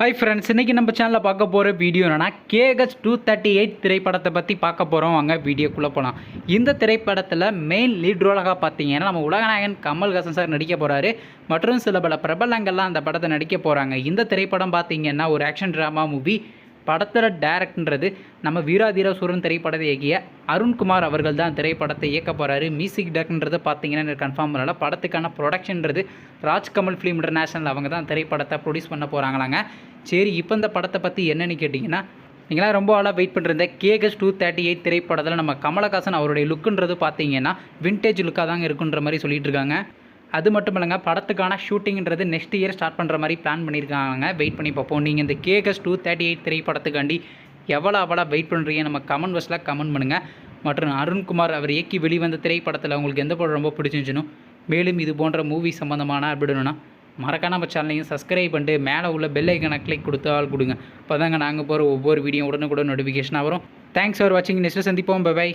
Hi friends இன்றைக்கி நம்ம சேனலில் பார்க்க போகிற வீடியோ என்னன்னா கேஎஸ் டூ தேர்ட்டி எயிட் திரைப்படத்தை பற்றி பார்க்க போகிறோம் வாங்க வீடியோக்குள்ளே போகலாம் இந்த திரைப்படத்தில் மெயின் லீட் ரோலாக பார்த்தீங்கன்னா நம்ம உலகநாயகன் கமல்ஹாசன் சார் நடிக்க போகிறாரு மற்றும் சில பல பிரபலங்கள்லாம் அந்த படத்தை நடிக்க போகிறாங்க இந்த திரைப்படம் பார்த்தீங்கன்னா ஒரு ஆக்ஷன் ட்ராமா மூவி படத்தில் டேரக்டன்றது நம்ம வீராதீர சூரன் திரைப்படத்தை இயக்கிய அருண்குமார் அவர்கள் தான் திரைப்படத்தை இயக்க போகிறாரு மியூசிக் டேரக்டன்றது பார்த்தீங்கன்னா கன்ஃபார்ம் பண்ணல. படத்துக்கான ப்ரொடக்ஷன்றது ராஜ்கமல் ஃபிலிம் இன்டர்நேஷனல் அவங்க தான் திரைப்படத்தை ப்ரொடியூஸ் பண்ண போகிறாங்களாங்க சரி இப்போ இந்த படத்தை பற்றி என்னென்னு கேட்டிங்கன்னா நீங்களாம் ரொம்ப ஆளாக வெயிட் பண்ணிருந்த கேகஸ் டூ தேர்ட்டி எயிட் திரைப்படத்தில் நம்ம கமலஹாசன் அவருடைய லுக்குன்றது பார்த்தீங்கன்னா வின்டேஜ் லுக்காக தாங்க இருக்குன்ற மாதிரி சொல்லிட்டு இருக்காங்க. அது மட்டும் இல்லைங்க படத்துக்கான ஷூட்டிங்கிறது நெக்ஸ்ட் இயர் ஸ்டார்ட் பண்ணுற மாதிரி பிளான் பண்ணியிருக்காங்க வெயிட் பண்ணி பார்ப்போம். நீங்கள் இந்த கேகஸ் டூ தேர்ட்டி எயிட் திரைப்படத்துக்காண்டி எவ்வளோ அவ்வளோ வெயிட் பண்ணுறீங்க நம்ம கமெண்ட் பாக்ஸில் கமெண்ட் பண்ணுங்கள் மற்றும் அருண்குமார் அவர் இயக்கி வெளிவந்த திரைப்படத்தில் உங்களுக்கு எந்த படம் ரொம்ப பிடிச்சிருந்துச்சுனோ மேலும் இது போன்ற மூவி சம்மந்தமான அப்படின்னா மறக்காம நம்ம சேனலையும் சப்ஸ்கிரைப் பண்ணிட்டு மேலே உள்ள பெல் ஐக்கனை கிளிக் கொடுத்து ஆள் கொடுங்க. அப்போ தாங்க நாங்கள் போகிற ஒவ்வொரு வீடியோ உடனுக்குடன் நோட்டிஃபிகேஷனாக வரும். தேங்க்ஸ் ஃபார் வாட்சிங் நெக்ஸ்ட்டு சந்திப்போம். பை